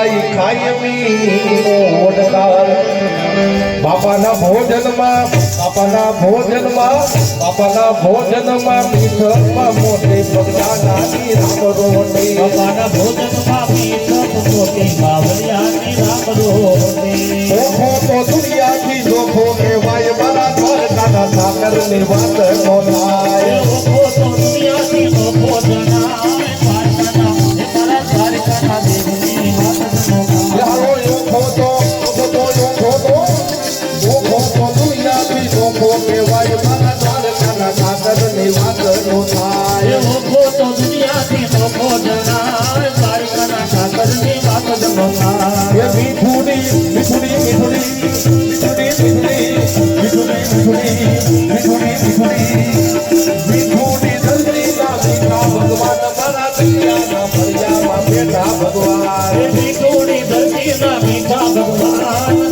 બાઈ ખાયમી મોડકાર બાપાના ભોજનમાં બાપાના ભોજનમાં બાપાના ભોજનમાં મીઠમાં મોટી પગલા નાની રામ રોટી બાપાના ભોજનમાં મીઠ મોટી બાવળિયાની રામ રોટી ઓખો તો દુનિયાથી લોખો કહેવાય મારા દ્વારકાના સાગરની વાત દુનિયાથી મોખો જણાય તારી કના સાગરની વાત જ મોખા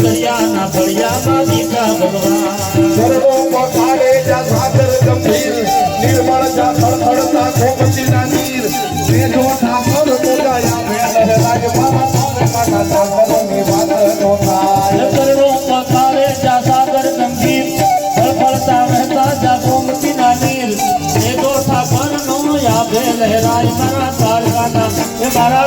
કલ્યાના ફળિયામાં ગીતા ભગવાન. સર્વો પખારે જા સાગર ગંભીર નિર્મળ જા સળસળતા ગોમતીના નીર મેઘો ઠાકોર બોલાયા મેળર રાજ મારા તારકાના એ મારા